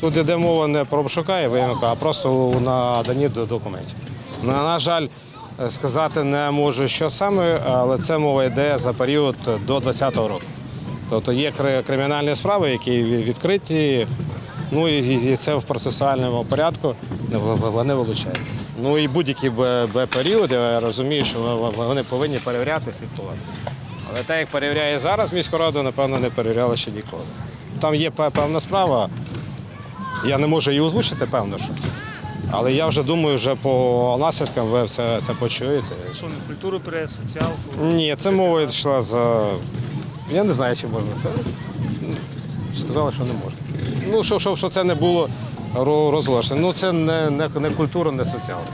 Тут йде мова не про обшука виїмка, а просто у наданні до документів. На, на жаль, е, сказати не можу, що саме, але це мова йде за період до 2020 року. Тобто є кримінальні справи, які відкриті, ну і, це в процесуальному порядку вони вилучають. Ну і будь-який Б, Б період, я розумію, що вони повинні перевіряти, слідкувати. Але так як перевіряє зараз міську раду, напевно, не перевіряли ще ніколи. Там є певна справа, я не можу її озвучити, певно, що. Але я вже думаю, вже по наслідкам ви все це почуєте. Що не культуру прес, соціалку. Ні, це мова йшла за. Я не знаю, чи можна це. Сказали, що не можна. Ну, що, що, що це не було ро- розголошено. Ну, це не, не, не культура, не соціалка.